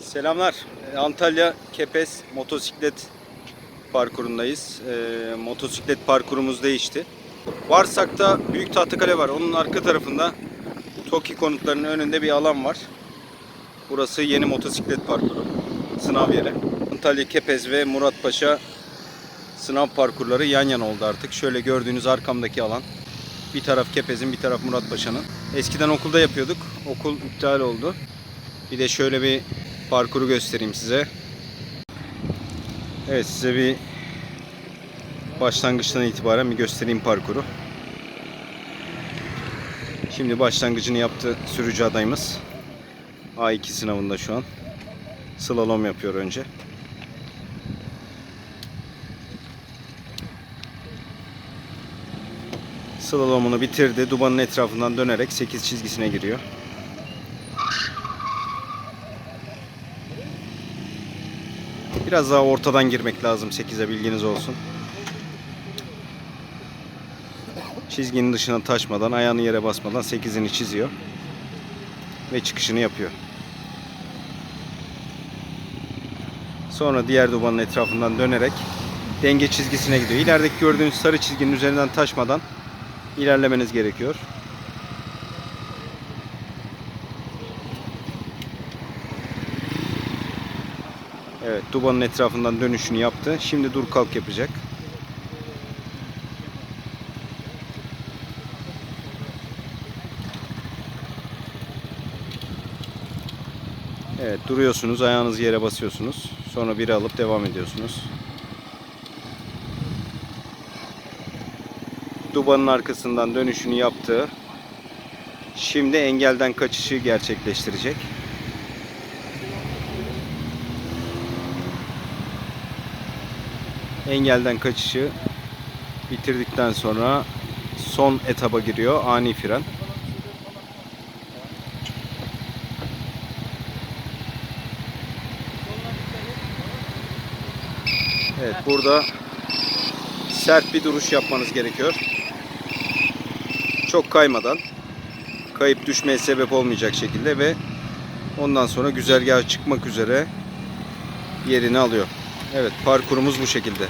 Selamlar. Ee, Antalya Kepez motosiklet parkurundayız. Ee, motosiklet parkurumuz değişti. Varsak'ta Büyük Tahtakale var. Onun arka tarafında TOKİ konutlarının önünde bir alan var. Burası yeni motosiklet parkuru. Sınav yeri. Antalya Kepez ve Muratpaşa sınav parkurları yan yana oldu artık. Şöyle gördüğünüz arkamdaki alan. Bir taraf Kepez'in bir taraf Muratpaşa'nın. Eskiden okulda yapıyorduk. Okul iptal oldu. Bir de şöyle bir parkuru göstereyim size. Evet size bir başlangıçtan itibaren bir göstereyim parkuru. Şimdi başlangıcını yaptı sürücü adayımız. A2 sınavında şu an. Slalom yapıyor önce. Slalomunu bitirdi. Dubanın etrafından dönerek 8 çizgisine giriyor. Biraz daha ortadan girmek lazım 8'e bilginiz olsun. Çizginin dışına taşmadan, ayağını yere basmadan 8'ini çiziyor. Ve çıkışını yapıyor. Sonra diğer dubanın etrafından dönerek denge çizgisine gidiyor. İlerideki gördüğünüz sarı çizginin üzerinden taşmadan ilerlemeniz gerekiyor. Evet, dubanın etrafından dönüşünü yaptı. Şimdi dur kalk yapacak. Evet, duruyorsunuz, ayağınızı yere basıyorsunuz. Sonra biri alıp devam ediyorsunuz. Dubanın arkasından dönüşünü yaptı. Şimdi engelden kaçışı gerçekleştirecek. Engelden kaçışı bitirdikten sonra son etaba giriyor. Ani fren. Evet burada sert bir duruş yapmanız gerekiyor. Çok kaymadan kayıp düşmeye sebep olmayacak şekilde ve ondan sonra güzergaha çıkmak üzere yerini alıyor. Evet parkurumuz bu şekilde.